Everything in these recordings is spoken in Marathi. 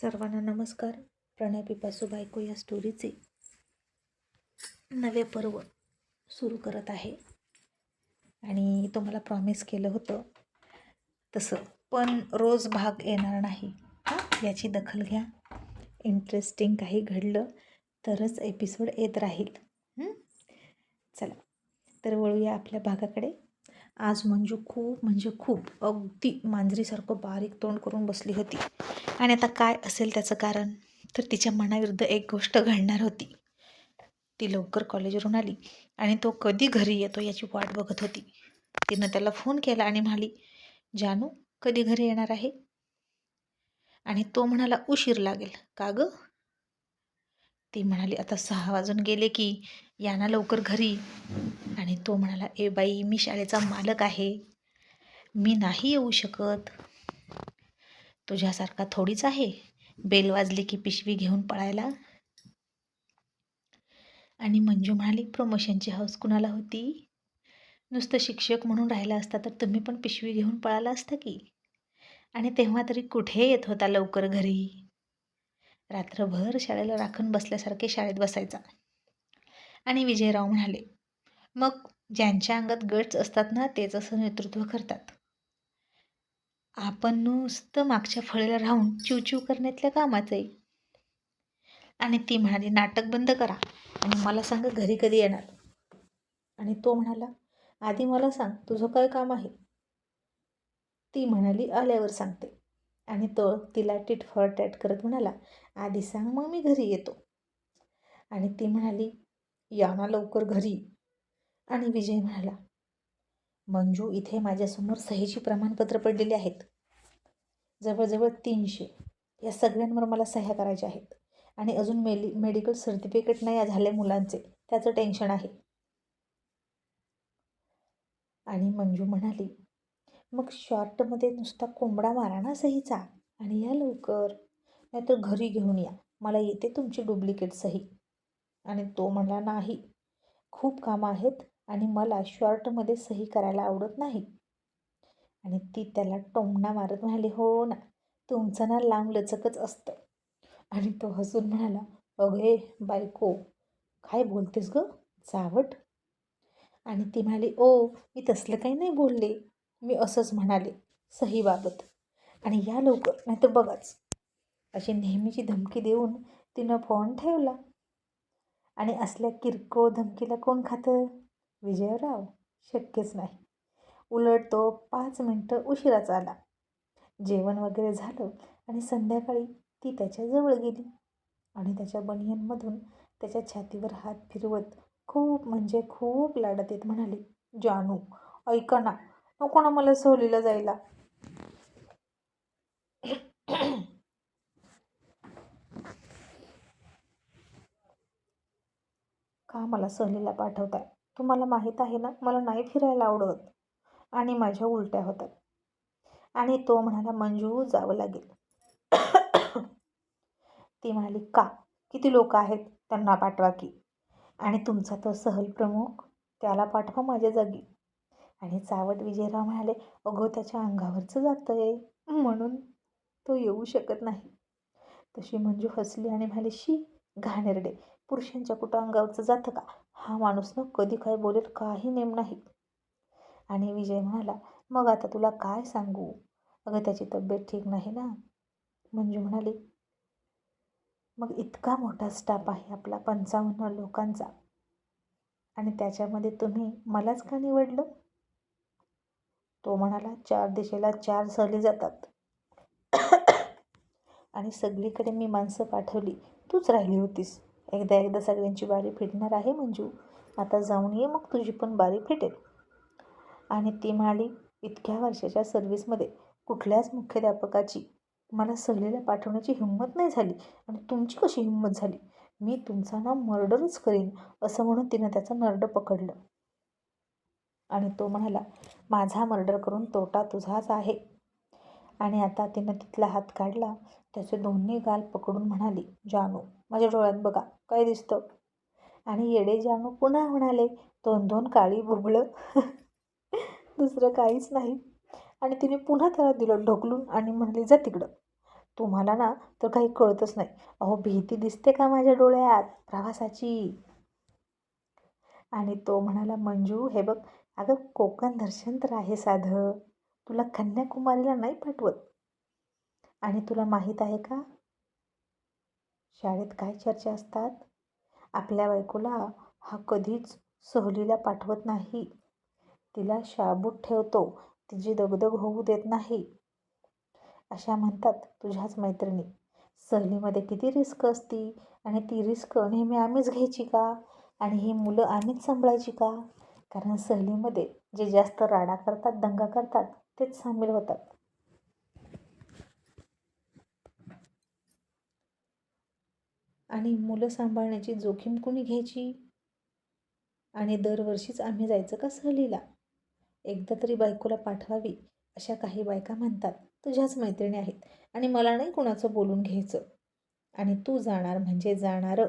सर्वांना नमस्कार. प्रणय पिपासू बायको या स्टोरीचे नवे पर्व सुरू करत आहे. आणि तुम्हाला प्रॉमिस केलं होतं तसं. पण रोज भाग येणार नाही. हां? याची दखल घ्या. इंटरेस्टिंग काही घडलं तरच एपिसोड येत राहील. चला. तर वळूया आपल्या भागाकडे. आज मंजू खूप म्हणजे खूप अगदी मांजरीसारखं बारीक तोंड करून बसली होती. आणि आता काय असेल त्याचं कारण? तर तिच्या मनाविरुद्ध एक गोष्ट घडणार होती. ती लवकर कॉलेजवरून आली आणि तो कधी घरी येतो याची वाट बघत होती. तिनं त्याला फोन केला आणि म्हणाली जानू कधी घरी येणार आहे? आणि तो म्हणाला उशीर लागेल. का गं? ती म्हणाली आता सहा वाजून गेले की यांना लवकर घरी. आणि तो म्हणाला ए बाई मी शाळेचा मालक आहे. मी नाही येऊ शकत. तुझ्यासारखा थोडीच आहे. बेल वाजली की पिशवी घेऊन पळायला. आणि मंजू म्हणाली प्रमोशनची हाऊस कुणाला होती? नुसतं शिक्षक म्हणून राहिला असता तर तुम्ही पण पिशवी घेऊन पळाला असता की? आणि तेव्हा तरी कुठे येत होता लवकर घरी? रात्रभर शाळेला राखून बसल्यासारखे शाळेत बसायचा. आणि विजयराव म्हणाले मग ज्यांच्या अंगात गट्स असतात ना तेच असं नेतृत्व करतात. आपण नुसतं मागच्या फळीला राहून चिवचिव करण्यातल्या कामाचं आहे. आणि ती म्हणाली नाटक बंद करा आणि मला सांगा घरी कधी येणार. आणि तो म्हणाला आधी मला सांग तुझं काय काम आहे? ती म्हणाली आल्यावर सांगते. आणि तो तिला टिट फॉर टॅट करत म्हणाला आधी सांग मग मी घरी येतो. आणि ती म्हणाली या ना लवकर घरी आणि विजय म्हणाला मंजू इथे माझ्यासमोर सहीची प्रमाणपत्र पडलेली आहेत. जवळजवळ तीनशे. या सगळ्यांवर मला सह्या करायच्या आहेत. आणि अजून मेली मेडिकल सर्टिफिकेट नाही झाले मुलांचे. त्याचं टेन्शन आहे. आणि मंजू म्हणाली मग शॉर्टमध्ये नुसता कोंबडा मारा ना सहीचा. आणि या लवकर. नाहीतर घरी घेऊन या. मला येते तुमची डुप्लिकेट सही. आणि तो म्हणला नाही. खूप कामं आहेत. आणि मला शॉर्टमध्ये सही करायला आवडत नाही. आणि ती त्याला टोमणा मारत म्हणाली हो ना तुमचं ना लांब लचकच असतं. आणि तो हसून म्हणाला अगे बायको काय बोलतेस गं? जावट. आणि ती म्हणाली ओ मी तसलं काही नाही बोलले. मी असंच म्हणाले सहीबाबत. आणि या लवकर नाहीतर बघाच. अशी नेहमीची धमकी देऊन तिनं फोन ठेवला. आणि असल्या किरकोळ धमकीला कोण खातं? विजयराव शक्यच नाही. उलट तो पाच मिनटं उशिराच आला. जेवण वगैरे झालं आणि संध्याकाळी ती त्याच्याजवळ गेली आणि त्याच्या बनियनमधून त्याच्या छातीवर हात फिरवत खूप म्हणजे खूप लाडत येत म्हणाली जानू ऐका ना नको ना मला सहलीला जायला. का मला सहलीला पाठवताय? तुम्हाला माहीत आहे ना मला नाही फिरायला आवडत. आणि माझ्या उलट्या होतात. आणि तो म्हणाला मंजू जावं लागेल. ती म्हणाली का? किती लोक आहेत? त्यांना पाठवा की. आणि तुमचा तो सहल प्रमुख त्याला पाठवा माझ्या जागी. आणि चावट विजयराव म्हणाले अगो त्याच्या अंगावरचं जातं आहे म्हणून तो येऊ शकत नाही. तशी मंजू हसली आणि म्हणाली शी घाणेरडे. पुरुषांच्या कुठं अंगावरचं जातं का? हा माणूस ना कधी काय बोलेल काही नेम नाही. आणि विजय म्हणाला मग आता तुला काय सांगू? अगं त्याची तब्येत ठीक नाही ना. मंजू म्हणाली मग इतका मोठा स्टाफ आहे आपला पंचावन्न लोकांचा. आणि त्याच्यामध्ये तुम्ही मलाच का निवडलं? तो म्हणाला चार दिशेला चार सहली जातात. आणि सगळीकडे मी माणसं पाठवली. तूच राहिली होतीस. एकदा एकदा सगळ्यांची बारी फिटणार आहे मंजू. आता जाऊन ये मग तुझी पण बारी फिटेल. आणि ती म्हणाली इतक्या वर्षाच्या सर्व्हिसमध्ये कुठल्याच मुख्याध्यापकाची मला सहलीला पाठवण्याची हिंमत नाही झाली आणि तुमची कशी हिंमत झाली? मी तुमचा ना मर्डरच करीन असं म्हणून तिनं त्याचं नर्ड पकडलं. आणि तो म्हणाला माझा मर्डर करून तोटा तुझाच आहे. आणि आता तिनं तिथला हात काढला त्याचे दोन्ही गाल पकडून म्हणाली जानू माझ्या डोळ्यात बघा काय दिसतं. आणि येडे जानू पुन्हा म्हणाले दोन दोन काळी बुबळं. दुसरं काहीच नाही. आणि तिने पुन्हा त्याला दिलं ढोकलून आणि म्हणली जा तिकडं. तुम्हाला ना तर काही कळतच नाही. अहो भीती दिसते का माझ्या डोळ्यात? प्रवासाची. आणि तो म्हणाला मंजू हे बघ अगं कोकण दर्शन तर आहे साधं. तुला कन्याकुमारीला नाही पाठवत. आणि तुला माहीत आहे का? शाळेत काय चर्चा असतात? आपल्या बायकोला हा कधीच सहलीला पाठवत नाही. तिला शाबूत ठेवतो तिची दगदग होऊ देत नाही. अशा म्हणतात तुझ्याच मैत्रिणी. सहलीमध्ये किती रिस्क असती? आणि ती रिस्क नेहमी आम्हीच घ्यायची का? आणि ही मुलं आम्हीच सांभाळायची का? कारण सहलीमध्ये जे जास्त राडा करतात दंगा करतात तेच सामील होतात. आणि मुलं सांभाळण्याची जोखीम कोणी घ्यायची? आणि दरवर्षीच आम्ही जायचं का सहलीला? एकदा तरी बायकोला पाठवावी अशा काही बायका म्हणतात. तुझ्याच मैत्रिणी आहेत आणि मला नाही कोणाचं बोलून घ्यायचं. आणि तू जाणार म्हणजे जाणारं.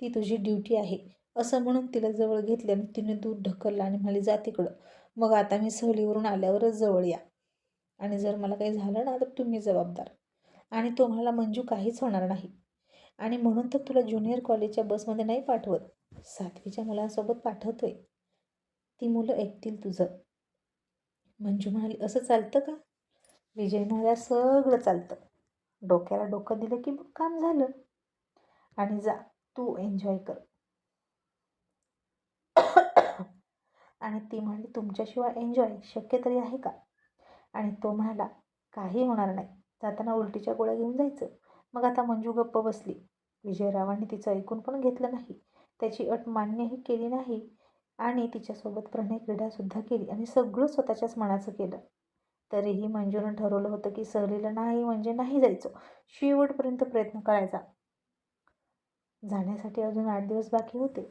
ती तुझी ड्युटी आहे. असं म्हणून तिला जवळ घेतले आणि तिने दूर ढकललं आणि म्हणाली जा तिकडं. मग आता मी सहलीवरून आल्यावरच जवळ या. आणि जर मला काही झालं ना तर तुम्ही जबाबदार. आणि तुम्हाला मंजू काहीच होणार नाही. आणि म्हणून तर तुला ज्युनियर कॉलेजच्या बसमध्ये नाही पाठवत. सातवीच्या मुलांसोबत आहे ती मुलं ऐकतील तुझं. मंजू म्हणाली असं चालतं का? विजय म्हणाल्या सगळं चालतं. डोक्याला डोकं दिलं की मग काम झालं. आणि जा तू एन्जॉय कर. आणि ती म्हणाली तुमच्याशिवाय एन्जॉय शक्य तरी आहे का? आणि तो म्हणाला काही होणार नाही. जाताना उलटीच्या गोळ्या घेऊन जायचं. मग आता मंजू गप्प बसली. विजयरावांनी तिचं ऐकून पण घेतलं नाही. त्याची अट मान्यही केली नाही आणि तिच्यासोबत प्रणय क्रीडासुद्धा केली आणि सगळं स्वतःच्याच मनाचं केलं. तरीही मंजूनं ठरवलं होतं की सहलीला नाही म्हणजे नाही जायचं. शेवटपर्यंत प्रयत्न करायचा. जाण्यासाठी अजून आठ दिवस बाकी होते.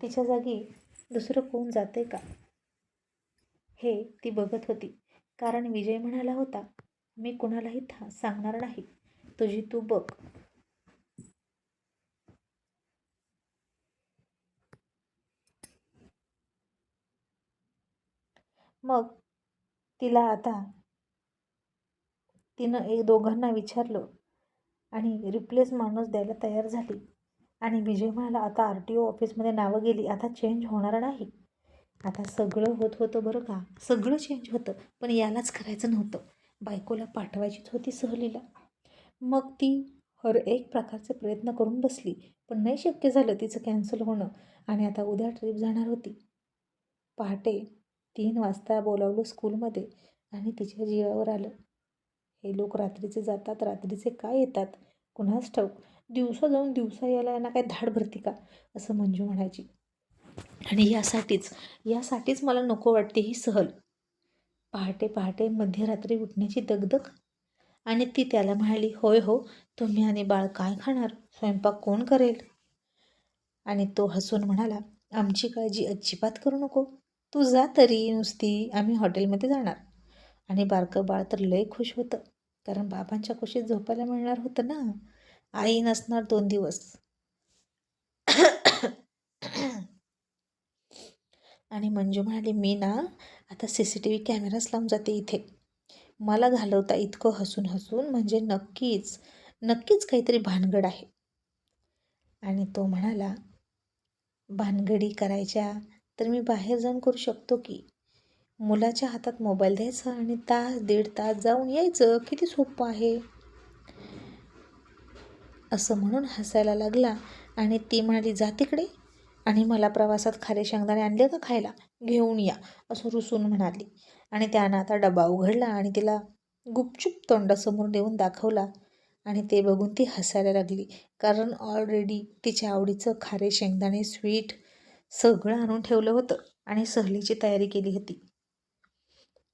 तिच्या जागी दुसरं कोण जाते का? हे ती बघत होती. कारण विजय म्हणाला होता मी कुणालाही था सांगणार नाही. तुझी तू बघ. मग तिला आता तिनं एक दोघांना विचारलं आणि रिप्लेस माणूस द्यायला तयार झाली. आणि विजय म्हणाला आता आर टी ओ ऑफिसमध्ये नावं गेली आता चेंज होणार नाही. आता सगळं होत होतं बरं का? सगळं चेंज होतं पण यालाच करायचं नव्हतं. बायकोला पाठवायचीच होती सहलीला. मग ती हर एक प्रकारचे प्रयत्न करून बसली. पण नाही शक्य झालं तिचं कॅन्सल होणं आणि आता उद्या ट्रिप जाणार होती. पहाटे तीन वाजता बोलावलं स्कूलमध्ये आणि तिच्या जीवावर आलं. हे लोक रात्रीचे जातात रात्रीचे काय येतात? कुणास ठाऊक? दिवसा जाऊन दिवसा यायला यांना काय धाड भरती का? असं मंजू म्हणायची. आणि यासाठीच यासाठीच मला नको वाटते ही सहल. पहाटे पहाटे मध्यरात्री उठण्याची दगदग आणि ती त्याला म्हणाली होय हो तुम्ही आणि बाळ काय खाणार? स्वयंपाक कोण करेल? आणि तो हसून म्हणाला आमची काळजी अजिबात करू नको. तू जा तरी नुसती आम्ही हॉटेलमध्ये जाणार. आणि बारकं बाळ तर लय खुश होतं कारण बाबांच्या खुशीत झोपायला मिळणार होतं ना. आई नसणार दोन दिवस. आणि मंजू म्हणाली मी ना आता सी सी टी व्ही कॅमेराच लावून जाते इथे. मला घालवता इतकं हसून हसून म्हणजे नक्कीच नक्कीच काहीतरी भानगड आहे. आणि तो म्हणाला भानगडी करायच्या तर मी बाहेर जाऊन करू शकतो की? मुलाच्या हातात मोबाईल द्यायचा आणि तास दीड तास जाऊन यायचं किती सोपं आहे? असं म्हणून हसायला लागला आणि ती म्हणाली जा तिकडे आणि मला प्रवासात खारे शेंगदाणे आणले का खायला? घेऊन या असं रुसून म्हणाली. आणि त्यानं आता डबा उघडला आणि तिला गुपचूप तोंडासमोर नेऊन दाखवला. आणि ते बघून ती हसायला लागली. कारण ऑलरेडी तिच्या आवडीचं खारे शेंगदाणे स्वीट सगळं आणून ठेवलं होतं आणि सहलीची तयारी केली होती.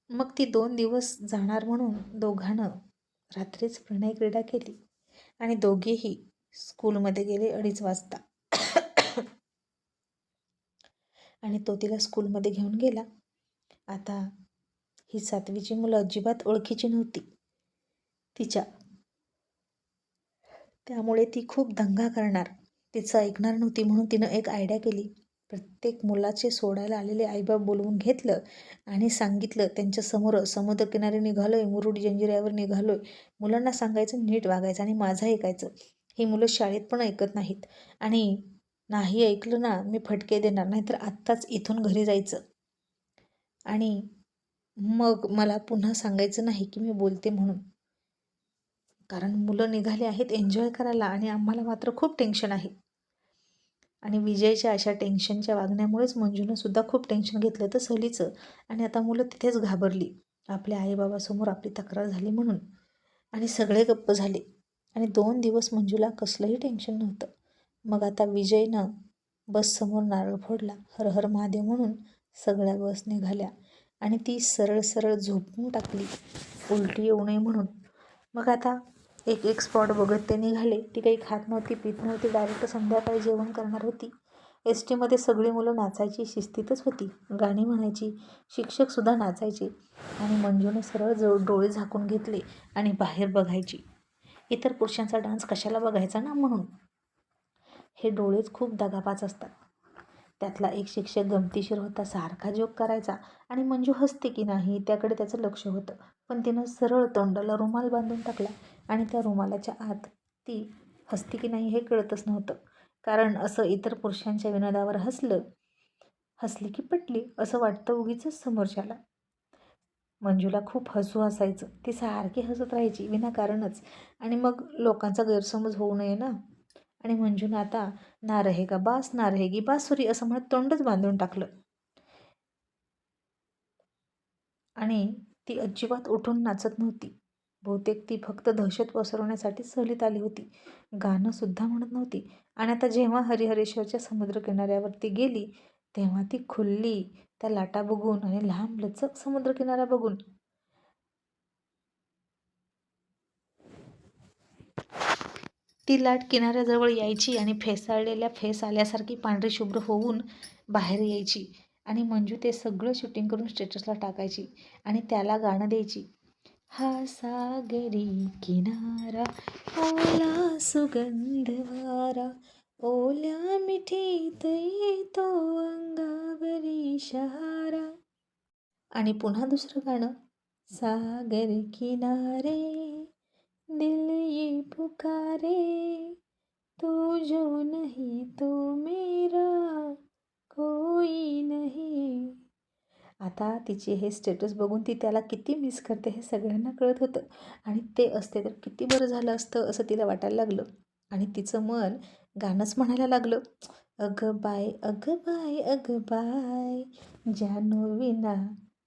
मग ती दोन दिवस जाणार म्हणून दोघांनं रात्रीच प्रणय क्रीडा केली आणि दोघेही स्कूलमध्ये गेले अडीच वाजता. आणि तो तिला स्कूलमध्ये घेऊन गेला. आता ही सातवीची मुलं अजिबात ओळखीची नव्हती. तिच्या त्यामुळे ती खूप दंगा करणार. तिचं ऐकणार नव्हती म्हणून तिनं एक आयडिया केली. प्रत्येक मुलाचे सोडायला आलेले आईबाप बोलवून घेतलं आणि सांगितलं त्यांच्यासमोर समुद्रकिनारी निघालो आहे मुरुड जंजिऱ्यावर निघालो आहे मुलांना सांगायचं नीट वागायचं आणि माझं ऐकायचं. ही मुलं शाळेत पण ऐकत नाहीत. आणि नाही ऐकलं ना मी फटके देणार नाहीतर आत्ताच इथून घरी जायचं. आणि मग मला पुन्हा सांगायचं नाही की मी बोलते म्हणून. कारण मुलं निघाले आहेत एन्जॉय करायला आणि आम्हाला मात्र खूप टेन्शन आहे. आणि विजयच्या अशा टेन्शनच्या वागण्यामुळेच मंजूनं सुद्धा खूप टेन्शन घेतलं तर सहलीचं. आणि आता मुलं तिथेच घाबरली. आपल्या आईबाबासमोर आपली तक्रार झाली म्हणून. आणि सगळे गप्प झाले. आणि दोन दिवस मंजूला कसलंही टेन्शन नव्हतं. मग आता विजयनं बससमोर नारळ फोडला हर हर महादेव म्हणून सगळ्या बस निघाल्या. आणि ती सरळ सरळ झोपून टाकली. उलटी येऊ नये म्हणून. मग आता एक एक स्पॉट बघत ते निघाले. ती काही खात नव्हती पित नव्हती डायरेक्ट संध्याकाळी जेवण करणार होती. एस टीमध्ये सगळी मुलं नाचायची शिस्तीतच होती. गाणी म्हणायची शिक्षकसुद्धा नाचायचे. आणि मंजूने सरळ जो डोळे झाकून घेतले आणि बाहेर बघायची. इतर पुरुषांचा डान्स कशाला बघायचा ना म्हणून? हे डोळेच खूप दगापाच असतात. त्यातला एक शिक्षक गमतीशीर होता सारखा जोक करायचा आणि मंजू हसते की नाही त्याकडे त्याचं लक्ष होतं. पण तिनं सरळ तोंडाला रुमाल बांधून टाकला आणि त्या रुमालाच्या आत ती हसते की नाही हे कळतच नव्हतं. कारण असं इतर पुरुषांच्या विनोदावर हसलं हसली की पटली असं वाटतं उगीच समोरच्याला. मंजूला खूप हसू असायचं. ती सारखी हसत राहायची विनाकारणच. आणि मग लोकांचा गैरसमज होऊ नये ना? आणि मंजून आता ना रहेगा बास ना रहेगी बासुरी असं म्हणत तोंडच बांधून टाकलं. आणि ती अजिबात उठून नाचत नव्हती. बहुतेक ती फक्त दहशत पसरवण्यासाठी सहलीत आली होती. गाणंसुद्धा म्हणत नव्हती. आणि आता जेव्हा हरिहरेश्वरच्या समुद्र किनाऱ्यावरती गेली तेव्हा ती खुल्ली त्या लाटा बघून आणि लांब लचक समुद्रकिनारा बघून. ती लाट किनाऱ्याजवळ यायची आणि फेसाळलेल्या फेस आल्यासारखी पांढरी शुभ्र होऊन बाहेर यायची. आणि मंजू ते सगळं शूटिंग करून स्टेटसला टाकायची आणि त्याला गाणं द्यायची. हा सागरी किनारा ओला सुगंध वारा ओल्या मिठीत येतो अंगावरी शहारा. आणि पुन्हा दुसरं गाणं सागर किनारे. दिल ये पुकारे तू जो नहीं तो मेरा कोई नहीं. आता तिचे हे स्टेटस बघून ती त्याला किती मिस करते हे सगळ्यांना कळत होतं. आणि ते असते तर किती बरं झालं असतं असं तिला वाटायला लागलं. आणि तिचं मन गाणंच म्हणायला लागलं. अगं बाय अगं बाय अगं बाय जानू विना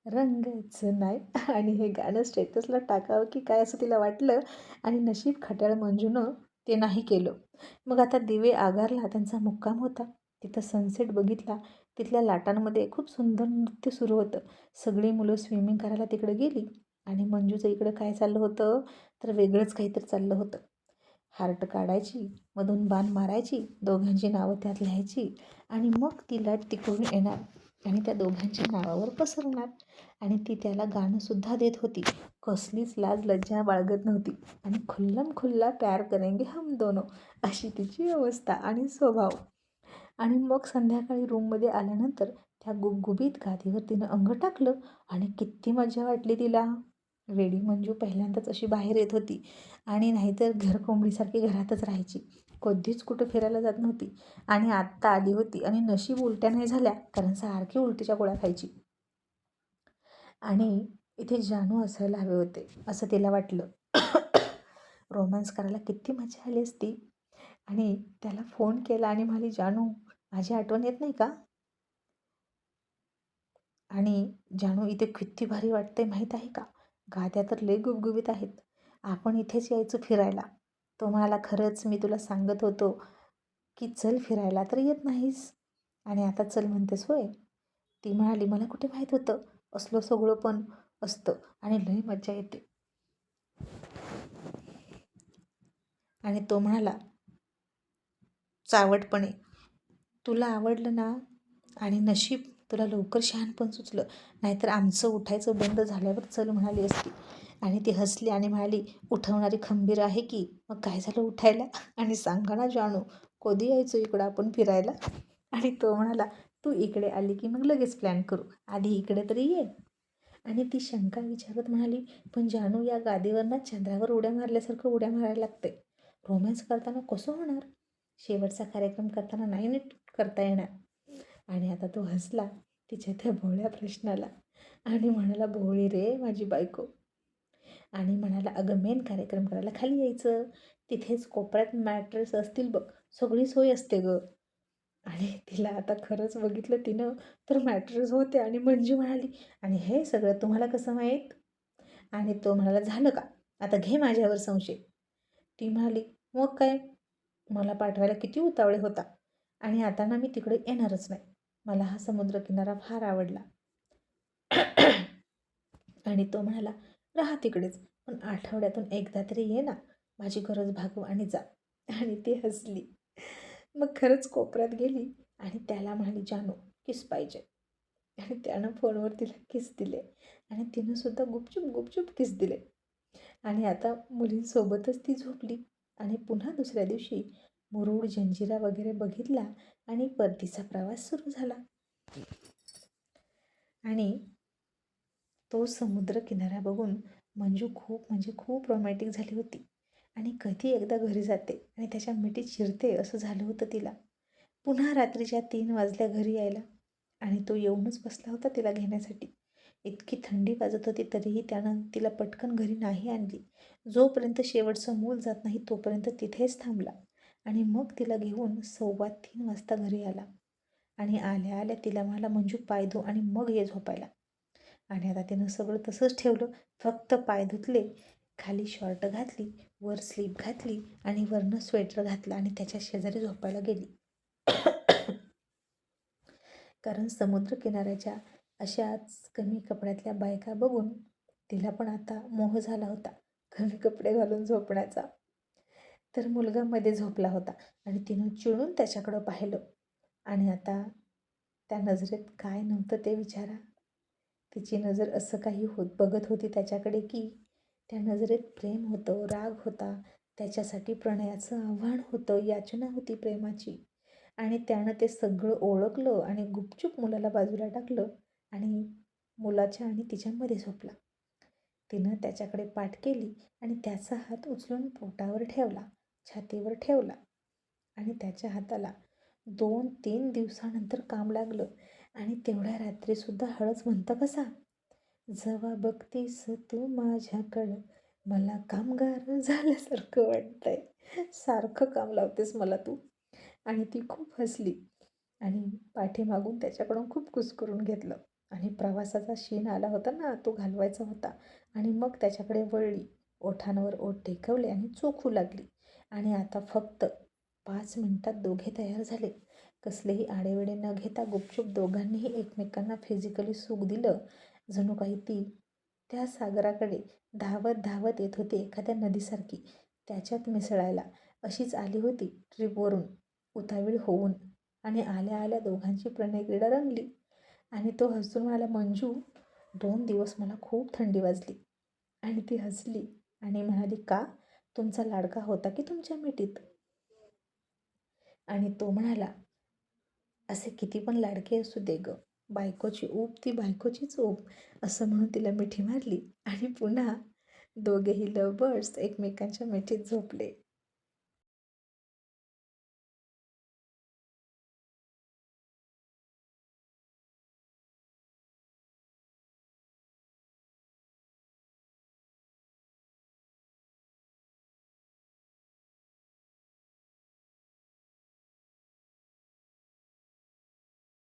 रंगच नाही. आणि हे गाणं स्टेटसला टाकावं की काय असं तिला वाटलं आणि नशीब खट्याळ मंजूनं ते नाही केलं. मग आता दिवे आगारला त्यांचा मुक्काम होता. तिथं सनसेट बघितला. तिथल्या लाटांमध्ये खूप सुंदर नृत्य सुरू होतं. सगळी मुलं स्विमिंग करायला तिकडे गेली. आणि मंजूचं इकडं काय चाललं होतं? तर वेगळंच काहीतरी चाललं होतं. हार्ट काढायची मधून बाण मारायची दोघांची नावं त्यात लिहायची आणि मग ती लाट येणार. आणि त्या दोघांच्या नावावर पसरणार. आणि ती त्याला गाणंसुद्धा देत होती. कसलीच लाज लज्जा बाळगत नव्हती. आणि खुल्लम खुल्ला प्यार करेंगे हम दोनो अशी तिची अवस्था आणि स्वभाव. आणि मग संध्याकाळी रूममध्ये आल्यानंतर त्या गुबगुबीत गादीवर तिनं अंग टाकलं आणि किती मजा वाटली तिला. वेडी मंजू पहिल्यांदाच अशी बाहेर येत होती. आणि नाहीतर घर कोंबडीसारखी घरातच राहायची. कधीच कुठं फिरायला जात नव्हती. आणि आत्ता आली होती आणि नशीब उलट्या नाही झाल्या कारण सारखी उलटीच्या गोळ्या खायची. आणि इथे जानू असायला हवे होते असं तिला वाटलं. रोमॅन्स करायला किती मजा आली असती. आणि त्याला फोन केला आणि म्हणाली जानू माझी आठवण येत नाही का? आणि जानू इथे किती भारी वाटते माहीत आहे का? गाद्या तर लय गुबगुबीत आहेत. आपण इथेच यायचं फिरायला. तो म्हणाला खरंच मी तुला सांगत होतो की चल फिरायला तर येत नाहीस. आणि आता चल म्हणतेस होय? ती म्हणाली मला कुठे माहीत होतं? असलं सगळं पण असतं आणि लय मज्जा येते. आणि तो म्हणाला चावटपणे तुला आवडलं ना आणि नशीब तुला लवकर शहाणपण सुचलं. नाहीतर आमचं उठायचं बंद झाल्यावर चल म्हणाली असती. आणि ती हसली आणि म्हणाली उठवणारी खंबीर आहे की? मग काय झालं उठायला? आणि सांगा ना जानू कधी यायचो इकडं आपण फिरायला? आणि तो म्हणाला तू इकडे आली की मग लगेच प्लॅन करू. आधी इकडे तरी ये. आणि ती शंका विचारत म्हणाली पण जानू या गादीवरनं चंद्रावर उड्या मारल्यासारखं उड्या मारायला लागते रोमॅन्स करताना कसं होणार? शेवटचा कार्यक्रम करताना नाही नीट करता येणार. आणि आता तो हसला तिच्या त्या भोळ्या प्रश्नाला. आणि म्हणाला भोळी रे माझी बायको. आणि म्हणाला अगं मेन कार्यक्रम करायला खाली यायचं. तिथेच कोपऱ्यात मॅट्रेस असतील बघ. सगळी सोय असते ग. आणि तिला आता खरंच बघितलं तिनं तर मॅट्रेस होते आणि म्हणजे म्हणाली आणि हे सगळं तुम्हाला कसं माहीत? आणि तो म्हणाला झालं का? आता घे माझ्यावर संशय. ती म्हणाली मग काय? मला पाठवायला किती उतावळे होता. आणि आता ना मी तिकडे येणारच नाही. मला हा समुद्रकिनारा फार आवडला. आणि तो म्हणाला राहा तिकडेच. पण आठवड्यातून एकदा तरी ये ना. माझी गरज भागव आणि जा. आणि ती हसली. मग खरंच कोपऱ्यात गेली आणि त्याला म्हणाली जानू किस पाहिजे? आणि त्यानं फोनवर तिला किस दिले. आणि तिनं सुद्धा गुपचूप गुपचूप किस दिले. आणि आता मुलींसोबतच ती झोपली. आणि पुन्हा दुसऱ्या दिवशी मुरुड जंजिरा वगैरे बघितला आणि परतीचा प्रवास सुरू झाला. आणि तो समुद्र किनारा बघून मंजू खूप म्हणजे खूप रोमॅटिक झाली होती. आणि कधी एकदा घरी जाते आणि त्याच्या मिठीत शिरते असं झालं होतं तिला. पुन्हा रात्रीच्या तीन वाजल्या घरी यायला. आणि तो येऊनच बसला होता तिला घेण्यासाठी. इतकी थंडी वाजत होती तरीही त्यानं तिला पटकन घरी नाही आणली. जोपर्यंत शेवटचं मूल जात नाही तोपर्यंत तिथेच थांबला. आणि मग तिला घेऊन सव्वा तीन वाजता घरी आला. आणि आल्या आल्या तिला मला मंजू पाय धु आणि मग ये झोपायला. आणि आता तिनं सगळं तसंच ठेवलं. फक्त पाय धुतले खाली शॉर्ट घातली वर स्लीप घातली आणि वरनं स्वेटर घातलं आणि त्याच्या शेजारी झोपायला गेली. कारण समुद्रकिनाऱ्याच्या अशाच कमी कपड्यातल्या बायका बघून तिला पण आता मोह झाला होता कमी कपडे घालून झोपण्याचा. तर मुलगा मध्ये झोपला होता आणि तिनं चिडून त्याच्याकडं पाहिलं. आणि आता त्या नजरेत काय नव्हतं ते विचारा. तिची नजर असं काही होत बघत होती त्याच्याकडे की त्या नजरेत प्रेम होतं राग होता त्याच्यासाठी प्रणयाचं आव्हान होतं याचना होती प्रेमाची. आणि त्यानं ते सगळं ओळखलं आणि गुपचूप मुलाला बाजूला टाकलं आणि मुलाच्या आणि तिच्यामध्ये झोपला. तिनं त्याच्याकडे पाठ केली आणि त्याचा हात उचलून पोटावर ठेवला छातीवर ठेवला आणि त्याच्या हाताला दोन तीन दिवसानंतर काम लागलं. आणि तेवढ्या रात्रीसुद्धा हळद म्हणतं कसा जेव्हा बघतीस तू माझ्याकडं. मला कामगार झाल्यासारखं वाटतंय. सारखं काम लावतेस मला तू. आणि ती खूप हसली. आणि पाठीमागून त्याच्याकडून खूप कुस करून घेतलं. आणि प्रवासाचा शीन आला होता ना तो घालवायचा होता. आणि मग त्याच्याकडे वळली. ओठांवर ओठ टेकवले आणि चोखू लागली. आणि आता फक्त पाच मिनटात दोघे तयार झाले. कसलेही आडेवेडे न घेता गुपचूप दोघांनीही एकमेकांना फिजिकली सुख दिलं. जणू काही ती त्या सागराकडे धावत धावत येत होती एखाद्या नदीसारखी त्याच्यात मिसळायला. अशीच आली होती ट्रीपवरून उतावीळ होऊन. आणि आल्या आल्या दोघांची प्रणयक्रीडा रंगली. आणि तो हसून म्हणाला मंजू दोन दिवस मला खूप थंडी वाजली. आणि ती हसली आणि म्हणाली का? तुमचा लाडका होता की तुमच्या मिठीत? आणि तो म्हणाला असे किती पण लाडके असू दे ग. बायकोची ऊब ती बायकोचीच ऊब असं म्हणून तिला मिठी मारली आणि पुन्हा दोघेही लव बर्ड्स एकमेकांच्या मिठीत झोपले.